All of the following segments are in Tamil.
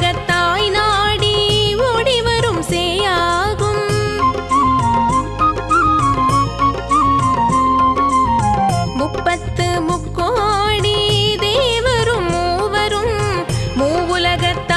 உலகத்தாய் நாடி ஓடிவரும் சேயாகும். முப்பத்து முக்கோடி தேவரும் மூவரும் மூவுலகத்தாய்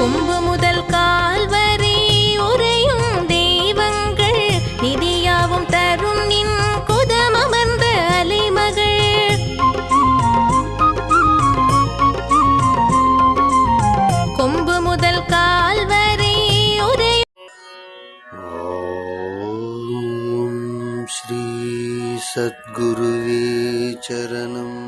கொம்பு முதல் கால் வரி உரையும் தெய்வங்கள். நிதியாவும் தரும் நின் குதமமர்ந்த அலைமகள். கொம்பு முதல் கால் வரி உரையும் ஸ்ரீ சத்குருவே சரணம்.